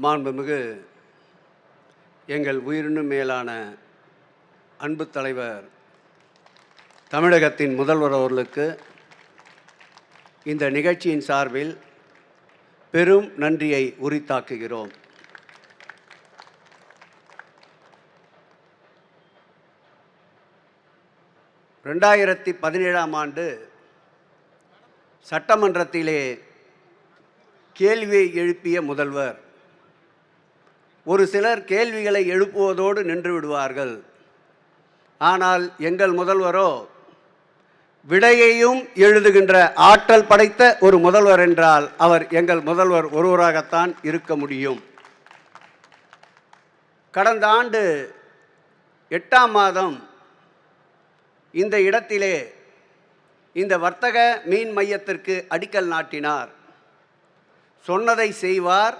மாண்புமிகு எங்கள் உயிரினும் மேலான அன்பு தலைவர் தமிழகத்தின் முதல்வர் அவர்களுக்கு இந்த நிகழ்ச்சியின் சார்பில் பெரும் நன்றியை உரித்தாக்குகிறோம். ரெண்டாயிரத்தி பதினேழாம் ஆண்டு சட்டமன்றத்திலே கேள்வியை எழுப்பிய முதல்வர் ஒரு சிலர் கேள்விகளை எழுப்புவதோடு நின்று விடுவார்கள். ஆனால் எங்கள் முதல்வரோ விடையையும் எழுதுகின்ற ஆற்றல் படைத்த ஒரு முதல்வர் என்றால் அவர் எங்கள் முதல்வர் ஒருவராகத்தான் இருக்க முடியும். கடந்த ஆண்டு எட்டாம் மாதம் இந்த இடத்திலே இந்த வர்த்தக மீன் மையத்திற்கு அடிக்கல் நாட்டினார். சொன்னதை செய்வார்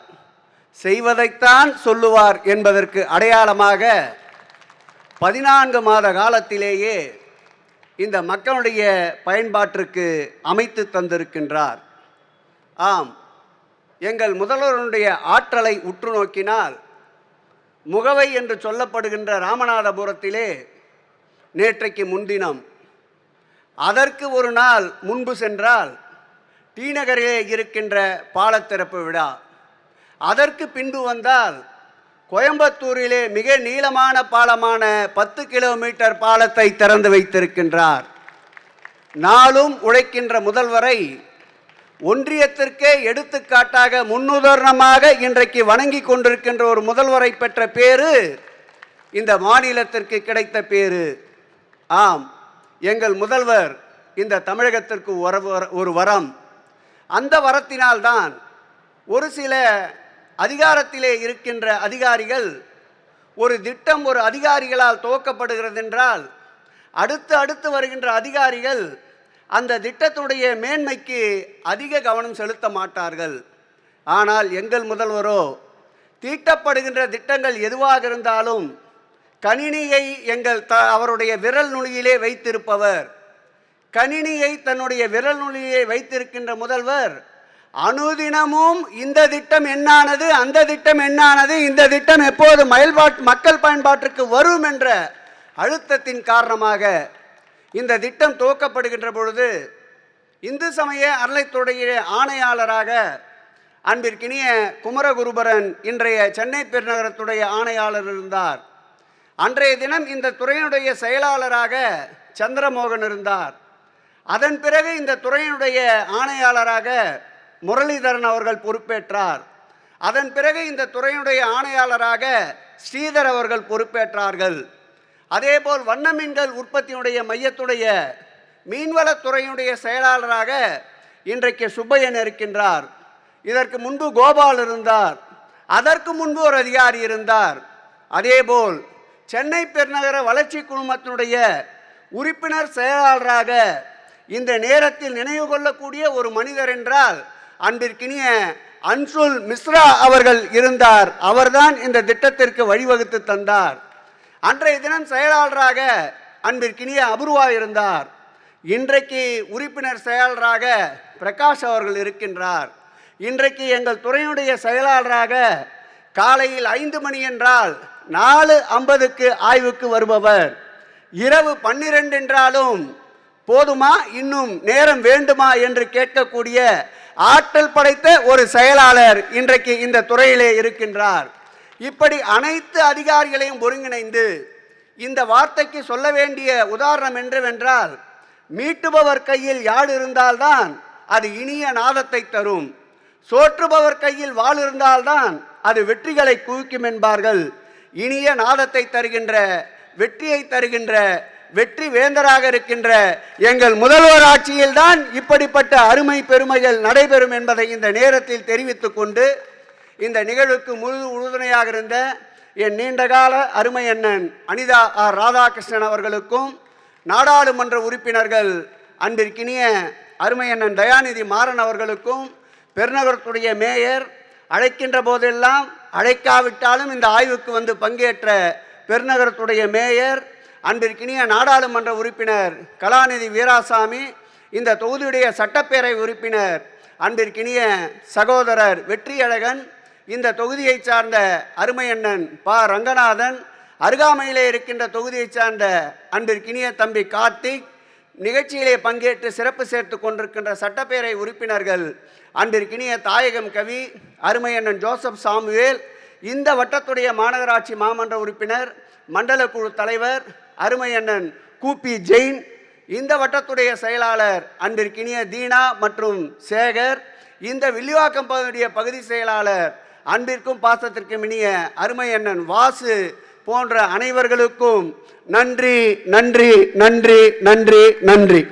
செய்வதைத்தான் சொல்லுவார் என்பதற்கு அடையாளமாக பதினான்கு மாத காலத்திலேயே இந்த மக்களுடைய பயன்பாட்டிற்கு அமைத்து தந்திருக்கின்றார். ஆம் எங்கள் முதல்வருடைய ஆற்றலை உற்று நோக்கினால் முகவை என்று சொல்லப்படுகின்ற ராமநாதபுரத்திலே நேற்றைக்கு முன்தினம் அதற்கு ஒரு நாள் முன்பு சென்றால் டி நகரிலே இருக்கின்ற பாலத்திறப்பு விழா. அதற்கு பின்பு வந்தால் கோயம்புத்தூரிலே மிக நீளமான பாலமான பத்து கிலோமீட்டர் பாலத்தை திறந்து வைத்திருக்கின்றார். நாளும் உழைக்கின்ற முதல்வரை ஒன்றியத்திற்கே எடுத்துக்காட்டாக முன்னுதாரணமாக இன்றைக்கு வணங்கி கொண்டிருக்கின்ற ஒரு முதல்வரை பெற்ற பேரு இந்த மாநிலத்திற்கு கிடைத்த பேரு. ஆம் எங்கள் முதல்வர் இந்த தமிழகத்திற்கு ஒரு வர- ஒரு வரம். அந்த வரத்தினால்தான் ஒரு சில அதிகாரத்திலே இருக்கின்ற அதிகாரிகள் ஒரு திட்டம் ஒரு அதிகாரிகளால் துவக்கப்படுகிறது என்றால் அடுத்து அடுத்து வருகின்ற அதிகாரிகள் அந்த திட்டத்துடைய மேன்மைக்கு அதிக கவனம் செலுத்த மாட்டார்கள். ஆனால் எங்கள் முதல்வரோ தீட்டப்படுகின்ற திட்டங்கள் எதுவாக இருந்தாலும் கணினியை எங்கள் த அவருடைய விரல் நுனியிலே வைத்திருப்பவர். கணினியை தன்னுடைய விரல் நுனியை வைத்திருக்கின்ற முதல்வர் அனுதினமும் இந்த திட்டம் என்னானது அந்த திட்டம் என்னானது இந்த திட்டம் எப்போது மயல்பாட்டு மக்கள் பயன்பாட்டிற்கு வரும் என்ற அழுத்தத்தின் காரணமாக இந்த திட்டம் துவக்கப்படுகின்ற பொழுது இந்து சமய அறளைத்துறைய ஆணையாளராக அன்பிற்கினிய குமரகுருபரன் இன்றைய சென்னை பெருநகரத்துடைய ஆணையாளர் இருந்தார். அன்றைய தினம் இந்த துறையினுடைய செயலாளராக சந்திரமோகன் இருந்தார். அதன் பிறகு இந்த துறையினுடைய ஆணையாளராக முரளிதரன் அவர்கள் பொறுப்பேற்றார். அதன் பிறகு இந்த துறையினுடைய ஆணையாளராக ஸ்ரீதர் அவர்கள் பொறுப்பேற்றார்கள். அதேபோல் வண்ண மீன்கள் உற்பத்தியுடைய மையத்துடைய மீன்வளத்துறையினுடைய செயலாளராக இன்றைக்கு சுப்பையன் இருக்கின்றார். இதற்கு முன்பு கோபால் இருந்தார். அதற்கு முன்பு ஒரு அதிகாரி இருந்தார். அதேபோல் சென்னை பெருநகர வளர்ச்சி குழுமத்தினுடைய உறுப்பினர் செயலாளராக இந்த நேரத்தில் நினைவு கொள்ளக்கூடிய ஒரு மனிதர் என்றால் அன்பிற்கினிய அன்சுல் மிஸ்ரா அவர்கள் இருந்தார். அவர்தான் இந்த திட்டத்திற்கு வழிவகுத்து தந்தார். அன்றைய தினம் செயலாளராக அன்பிற்கினிய அபூர்வா இருந்தார். இன்றைக்கு உறுப்பினர் செயலராக பிரகாஷ் அவர்கள் இருக்கின்றார். இன்றைக்கு எங்கள் துறையினுடைய செயலாளராக காலையில் ஐந்து மணி என்றால் நாலு ஐம்பதுக்கு ஆய்வுக்கு வருபவர். இரவு பன்னிரெண்டு என்றாலும் போதுமா? இன்னும் நேரம் வேண்டுமா? என்று கேட்கக்கூடிய ஆற்றல் படைத்த ஒரு செயலாளர் இன்றைக்கு இந்த துறையிலே இருக்கின்றார். இப்படி அனைத்து அதிகாரிகளையும் ஒருங்கிணைந்து இந்த வார்த்தைக்கு சொல்ல வேண்டிய உதாரணம் என்றுவென்றால் மீட்டுபவர் கையில் யாழ் இருந்தால்தான் அது இனிய நாதத்தை தரும். சோற்றுபவர் கையில் வாள் இருந்தால்தான் அது வெற்றிகளை குவிக்கும் என்பார்கள். இனிய நாதத்தை தருகின்ற வெற்றியை தருகின்ற வெற்றி வேந்தராக இருக்கின்ற எங்கள் முதல்வர் ஆட்சியில்தான் இப்படிப்பட்ட அருமை பெருமைகள் நடைபெறும் என்பதை இந்த நேரத்தில் தெரிவித்துக் கொண்டு இந்த நிகழ்வுக்கு முழு உறுதுணையாக இருந்த என் நீண்டகால அருமை அண்ணன் அனிதா ஆர் ராதாகிருஷ்ணன் அவர்களுக்கும் நாடாளுமன்ற உறுப்பினர்கள் அன்பிற்கினிய அருமை அண்ணன் தயாநிதி மாறன் அவர்களுக்கும் பெருநகரத்துடைய மேயர் அழைக்கின்ற போதெல்லாம் அழைக்காவிட்டாலும் இந்த ஆய்வுக்கு வந்து பங்கேற்ற பெருநகரத்துடைய மேயர் அன்றிற்கினிய நாடாளுமன்ற உறுப்பினர் கலாநிதி வீராசாமி இந்த தொகுதியுடைய சட்டப்பேரவை உறுப்பினர் அன்றிற்கினிய சகோதரர் வெற்றியழகன் இந்த தொகுதியை சார்ந்த அருமையண்ணன் ப. ரங்கநாதன் அருகாமையிலே இருக்கின்ற தொகுதியை சார்ந்த அன்பிற்கினிய தம்பி கார்த்திக் நிகழ்ச்சியிலே பங்கேற்று சிறப்பு சேர்த்து கொண்டிருக்கின்ற சட்டப்பேரவை உறுப்பினர்கள் அன்றிற்கினிய தாயகம் கவி அருமையண்ணன் ஜோசப் சாமுவேல் இந்த வட்டத்துடைய மாநகராட்சி மாமன்ற உறுப்பினர் மண்டல குழு தலைவர் அருமை அண்ணன் கூப்பி ஜெயின் இந்த வட்டத்துடைய செயலாளர் அன்பிற்கினிய தீனா மற்றும் சேகர் இந்த வில்லிவாக்கம் பகுதியுடைய பகுதி செயலாளர் அன்பிற்கும் பாசத்திற்கும் இனிய அருமை அண்ணன் வாசு போன்ற அனைவர்களுக்கும் நன்றி நன்றி நன்றி நன்றி நன்றி.